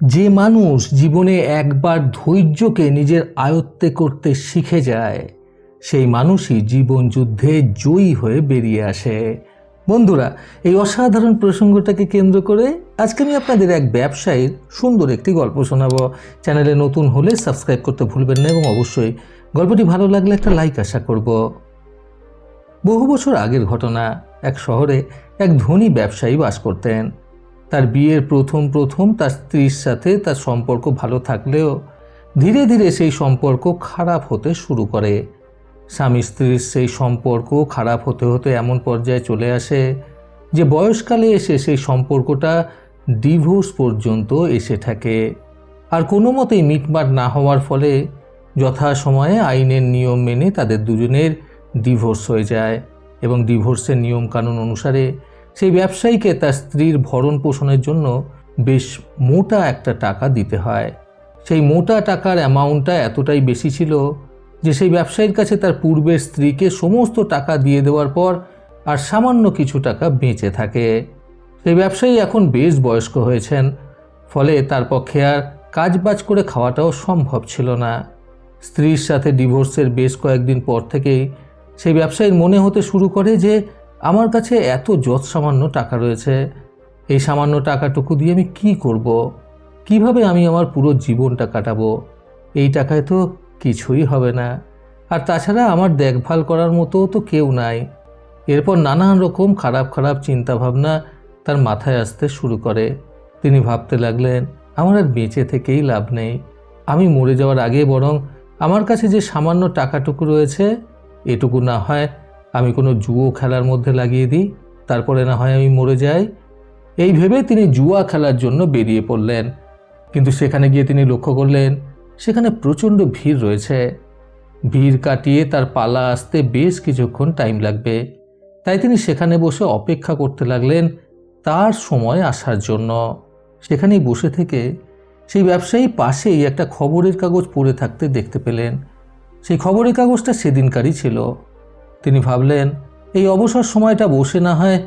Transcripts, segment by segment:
যে মানুষ জীবনে একবার ধৈর্যকে নিজের আয়ত্তে করতে শিখে যায়, সেই মানুষই জীবন যুদ্ধে জয়ী হয়ে বেরিয়ে আসে। বন্ধুরা, এই অসাধারণ প্রসঙ্গটাকে কেন্দ্র করে আজকে আমি আপনাদের এক ব্যবসায়ীর সুন্দর একটি গল্প শোনাবো। চ্যানেলে নতুন হলে সাবস্ক্রাইব করতে ভুলবেন না এবং অবশ্যই গল্পটি ভালো লাগলে একটা লাইক আশা করব। বহু বছর আগের ঘটনা, এক শহরে এক ধনী ব্যবসায়ী বাস করতেন। তার বিয়ের প্রথম প্রথম তার স্ত্রীর সাথে তার সম্পর্ক ভালো থাকলেও ধীরে ধীরে সেই সম্পর্ক খারাপ হতে শুরু করে। স্বামী স্ত্রীর সেই সম্পর্ক খারাপ হতে হতে এমন পর্যায়ে চলে আসে যে বয়সকালে এসে সেই সম্পর্কটা ডিভোর্স পর্যন্ত এসে থাকে। আর কোনো মতেই মিটমাট না হওয়ার ফলে যথাসময়ে আইনের নিয়ম মেনে তাদের দুজনের ডিভোর্স হয়ে যায় এবং ডিভোর্সের নিয়মকানুন অনুসারে সেই ব্যবসায়ীকে তার স্ত্রীর ভরণ পোষণের জন্য বেশ মোটা একটা টাকা দিতে হয়। সেই মোটা টাকার অ্যামাউন্টটা এতটাই বেশি ছিল যে সেই ব্যবসায়ীর কাছে তার পূর্বের স্ত্রীকে সমস্ত টাকা দিয়ে দেওয়ার পর আর সামান্য কিছু টাকা বেঁচে থাকে। সেই ব্যবসায়ী এখন বেশ বয়স্ক হয়েছেন, ফলে তার পক্ষে আর কাজবাজ করে খাওয়াটাও সম্ভব ছিল না। স্ত্রীর সাথে ডিভোর্সের বেশ কয়েকদিন পর থেকেই সেই ব্যবসায়ীর মনে হতে শুরু করে যে আমার কাছে এত যৎ সামান্য টাকা রয়েছে, এই সামান্য টাকাটুকু দিয়ে আমি কি করব। কীভাবে আমি আমার পুরো জীবনটা কাটাবো? এই টাকায় তো কিছুই হবে না। আর তাছাড়া আমার দেখভাল করার মতো তো কেউ নাই। এরপর নানান রকম খারাপ খারাপ চিন্তাভাবনা তার মাথায় আসতে শুরু করে। তিনি ভাবতে লাগলেন, আমার আর বেঁচে থেকেই লাভ নেই। আমি মরে যাওয়ার আগে বরং আমার কাছে যে সামান্য টাকাটুকু রয়েছে, এটুকু না হয় আমি কোনো জুয়ো খেলার মধ্যে লাগিয়ে দিই, তারপরে না হয় আমি মরে যাই। এই ভেবে তিনি জুয়া খেলার জন্য বেরিয়ে পড়লেন। কিন্তু সেখানে গিয়ে তিনি লক্ষ্য করলেন, সেখানে প্রচণ্ড ভিড় রয়েছে। ভিড় কাটিয়ে তার পালা আসতে বেশ কিছুক্ষণ টাইম লাগবে। তাই তিনি সেখানে বসে অপেক্ষা করতে লাগলেন তার সময় আসার জন্য। সেখানেই বসে থেকে সেই ব্যবসায়ী পাশেই একটা খবরের কাগজ পড়ে থাকতে দেখতে পেলেন। সেই খবরের কাগজটা সেদিনকারই ছিল। তিনি ভাবলেন, এই অবসর সময়টা বসে না হয়,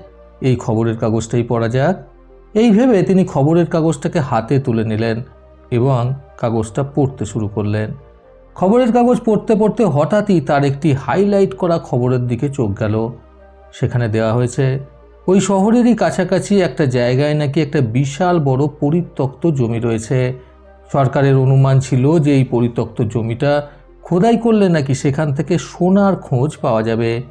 এই খবরের কাগজটাই পড়া যাক। এই ভেবে তিনি খবরের কাগজটাকে হাতে তুলে নিলেন এবং কাগজটা পড়তে শুরু করলেন। খবরের কাগজ পড়তে পড়তে হঠাৎই তার একটি হাইলাইট করা খবরের দিকে চোখ গেল। সেখানে দেওয়া হয়েছে, ওই শহরেরই কাছাকাছি একটা জায়গায় নাকি একটা বিশাল বড় পরিত্যক্ত জমি রয়েছে। সরকারের অনুমান ছিল যে এই পরিত্যক্ত জমিটা খোদাই করলে নাকি সেখান থেকে সোনার খোঁজ পাওয়া যাবে?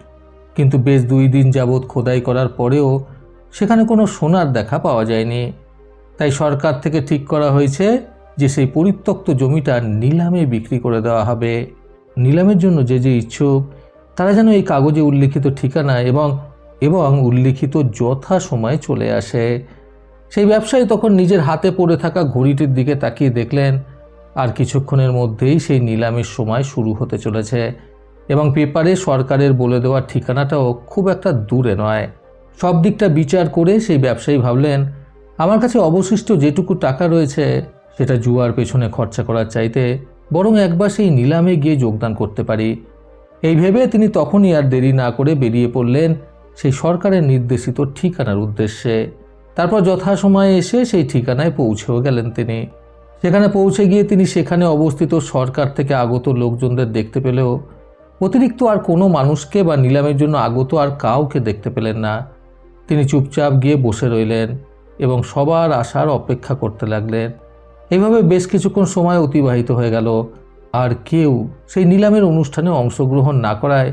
কিন্তু বেশ দুই দিন যাবৎ খোদাই করার পরেও সেখানে কোনো সোনার দেখা পাওয়া যায়নি। তাই সরকার থেকে ঠিক করা হয়েছে যে সেই পরিত্যক্ত জমিটা নিলামে বিক্রি করে দেওয়া হবে। নিলামের জন্য যে যে ইচ্ছুক, তারা যেন এই কাগজে উল্লিখিত ঠিকানা এবং এবং উল্লিখিত যথা সময়ে চলে আসে। সেই ব্যবসায়ী তখন নিজের হাতে পড়ে থাকা ঘড়িটির দিকে তাকিয়ে দেখলেন আর কিছুক্ষণের মধ্যেই সেই নিলামের সময় শুরু হতে চলেছে এবং পেপারে সরকারের বলে দেওয়ার ঠিকানাটাও খুব একটা দূরে নয়। সব দিকটা বিচার করে সেই ব্যবসায়ী ভাবলেন, আমার কাছে অবশিষ্ট যেটুকু টাকা রয়েছে, সেটা জুয়ার পেছনে খরচা করার চাইতে বরং একবার সেই নিলামে গিয়ে যোগদান করতে পারি। এই ভেবে তিনি তখনই আর দেরি না করে বেরিয়ে পড়লেন সেই সরকারের নির্দেশিত ঠিকানার উদ্দেশ্যে। তারপর যথাসময়ে এসে সেই ঠিকানায় পৌঁছেও গেলেন তিনি। সেখানে পৌঁছে গিয়ে তিনি সেখানে অবস্থিত সরকার থেকে আগত লোকজনদের দেখতে পেলেও অতিরিক্ত আর কোনো মানুষকে বা নিলামের জন্য আগত আর কাউকে দেখতে পেলেন না। তিনি চুপচাপ গিয়ে বসে রইলেন এবং সবার আসার অপেক্ষা করতে লাগলেন। এভাবে বেশ কিছুক্ষণ সময় অতিবাহিত হয়ে গেল। আর কেউ সেই নিলামের অনুষ্ঠানে অংশগ্রহণ না করায়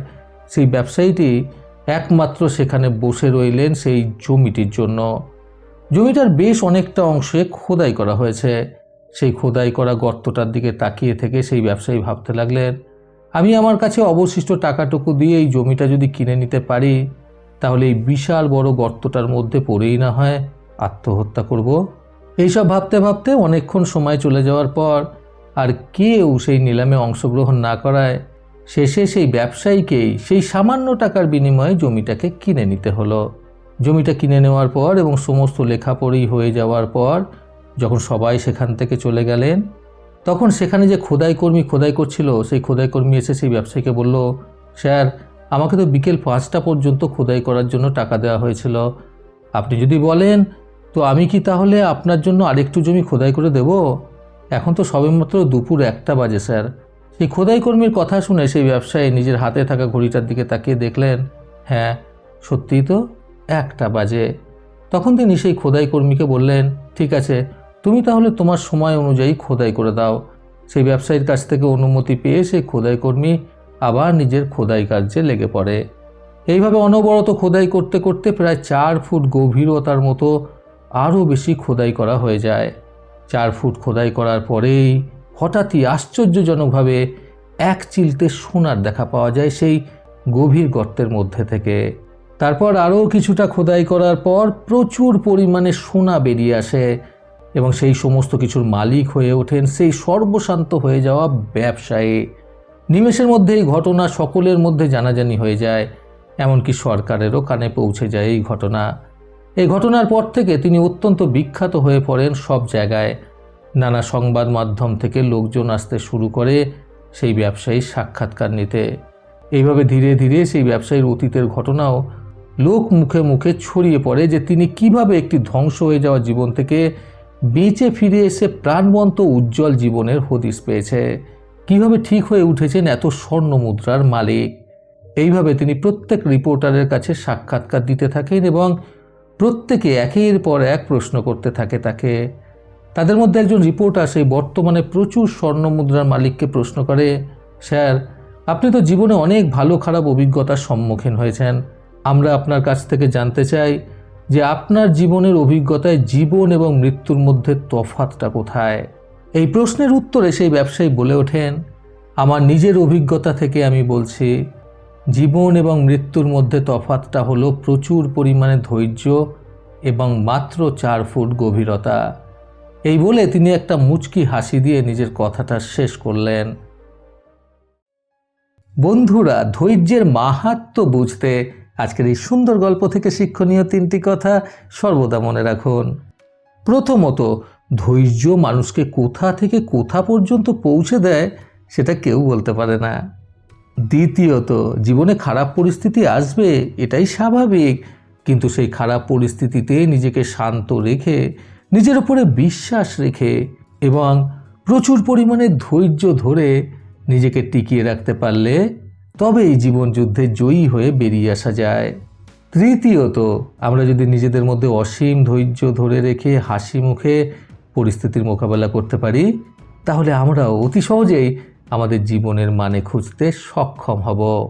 সেই ব্যবসায়ীটি একমাত্র সেখানে বসে রইলেন সেই জমিটির জন্য। জমিটার বেশ অনেকটা অংশে খোদাই করা হয়েছে। সেই খোদাই করা গর্তটার দিকে তাকিয়ে থেকে সেই ব্যবসায়ী ভাবতে লাগলেন, আমি আমার কাছে অবশিষ্ট টাকাটুকু দিয়ে এই জমিটা যদি কিনে নিতে পারি, তাহলে এই বিশাল বড় গর্তটার মধ্যে পড়েই না হয় আত্মহত্যা করব? এইসব ভাবতে ভাবতে অনেকক্ষণ সময় চলে যাওয়ার পর আর কেউ সেই নিলামে অংশগ্রহণ না করায় শেষে সেই ব্যবসায়ীকেই সেই সামান্য টাকার বিনিময়ে জমিটাকে কিনে নিতে হলো। জমিটা কিনে নেওয়ার পর এবং সমস্ত লেখাপড়ি হয়ে যাওয়ার পর যখন সবাই সেখান থেকে চলে গেলেন, তখন সেখানে যে খোদাই কর্মী খোদাই করছিল, সেই খোদাই কর্মী এসে সেই ব্যবসায়ীকে বলল, স্যার, আমাকে তো বিকেল পাঁচটা পর্যন্ত খোদাই করার জন্য টাকা দেওয়া হয়েছিল। আপনি যদি বলেন, তো আমি কি তাহলে আপনার জন্য আরেকটু জমি খোদাই করে দেব? এখন তো সবেমাত্র দুপুর একটা বাজে, স্যার। সেই খোদাই কর্মীর কথা শুনে সেই ব্যবসায়ী নিজের হাতে থাকা ঘড়িটার দিকে তাকিয়ে দেখলেন হ্যাঁ সত্যিই তো একটা বাজে। তখন তিনি সেই খোদাই কর্মীকে বললেন, ঠিক আছে তুমি তাহলে তোমার সময় অনুযায়ী খোদাই করে দাও। সেই ব্যবসায়ীর কাছ থেকে অনুমতি পেয়ে সেই খোদাই কর্মী আবার নিজের খোদাই কার্যে লেগে পড়ে। এইভাবে অনবরত খোদাই করতে করতে প্রায় চার ফুট গভীরতার মতো আরও বেশি খোদাই করা হয়ে যায়। চার ফুট খোদাই করার পরেই হঠাৎই আশ্চর্যজনকভাবে এক চিলতে সোনার দেখা পাওয়া যায় সেই গভীর গর্তের মধ্যে থেকে। তারপর আরও কিছুটা খোদাই করার পর প্রচুর পরিমাণে সোনা বেরিয়ে আসে। এবং সেই সমস্ত কিছুর মালিক হয়ে ওঠেন, সেই সর্বশান্ত হয়ে যাওয়া ব্যবসায়ী। নিমেষের মধ্যে এই ঘটনা সকলের মধ্যে জানাজানি হয়ে যায়, এমনকি সরকারেরও কানে পৌঁছে যায় এই ঘটনা। এই ঘটনার পর থেকে তিনি অত্যন্ত বিখ্যাত হয়ে পড়েন সব জায়গায়। নানা সংবাদ মাধ্যম থেকে লোকজন আসতে শুরু করে সেই ব্যবসায়ীর সাক্ষাৎকার নিতে। এইভাবে ধীরে ধীরে সেই ব্যবসায়ীর অতীতের ঘটনাও লোক মুখে মুখে ছড়িয়ে পড়ে যে তিনি কীভাবে একটি ধ্বংস হয়ে যাওয়া জীবন থেকে বেঁচে ফিরে এসে প্রাণবন্ত উজ্জ্বল জীবনের হদিস পেয়েছে। কীভাবে ঠিক হয়ে উঠেছেন এত স্বর্ণ মুদ্রার মালিক? এইভাবে তিনি প্রত্যেক রিপোর্টারের কাছে সাক্ষাৎকার দিতে থাকেন এবং প্রত্যেকে একের পর এক প্রশ্ন করতে থাকে তাকে। তাদের মধ্যে একজন রিপোর্টার সেই বর্তমানে প্রচুর স্বর্ণ মুদ্রার মালিককে প্রশ্ন করে, স্যার, আপনি তো জীবনে অনেক ভালো খারাপ অভিজ্ঞতার সম্মুখীন হয়েছেন। আমরা আপনার কাছ থেকে জানতে চাই যে আপনার জীবনের অভিজ্ঞতায় জীবন এবং মৃত্যুর মধ্যে তফাতটা কোথায়? এই প্রশ্নের উত্তরে সেই ব্যবসায়ী বলে ওঠেন, আমার নিজের অভিজ্ঞতা থেকে আমি বলছি, জীবন এবং মৃত্যুর মধ্যে তফাতটা হলো প্রচুর পরিমাণে ধৈর্য এবং মাত্র চার ফুট গভীরতা। এই বলে তিনি একটা মুচকি হাসি দিয়ে নিজের কথাটা শেষ করলেন। বন্ধুরা, ধৈর্যের মাহাত্ম বুঝতে আজকের এই সুন্দর গল্প থেকে শিক্ষণীয় তিনটি কথা সর্বদা মনে রাখুন। প্রথমত, ধৈর্য মানুষকে কোথা থেকে কোথা পর্যন্ত পৌঁছে দেয় সেটা কেউ বলতে পারে না। দ্বিতীয়ত, জীবনে খারাপ পরিস্থিতি আসবে, এটাই স্বাভাবিক। কিন্তু সেই খারাপ পরিস্থিতিতে নিজেকে শান্ত রেখে, নিজের উপরে বিশ্বাস রেখে এবং প্রচুর পরিমাণে ধৈর্য ধরে নিজেকে টিকিয়ে রাখতে পারলে তবেই জীবন যুদ্ধে জয়ী হয়ে বেরিয়ে আসা যায়। তৃতীয়ত, আমরা যদি নিজেদের মধ্যে অসীম ধৈর্য ধরে রেখে হাসি মুখে পরিস্থিতির মোকাবেলা করতে পারি, তাহলে আমরাও অতি সহজেই আমাদের জীবনের মানে খুঁজতে সক্ষম হব।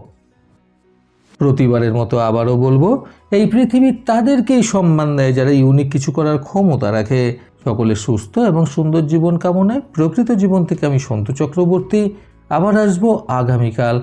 প্রতিবারের মতো আবারও বলব, এই পৃথিবী তাদেরকেই সম্মান দেয় যারা ইউনিক কিছু করার ক্ষমতা রাখে। সকলে সুস্থ এবং সুন্দর জীবন কামনায় প্রকৃত জীবন থেকে আমি সন্তু চক্রবর্তী। আবার আসব আগামীকাল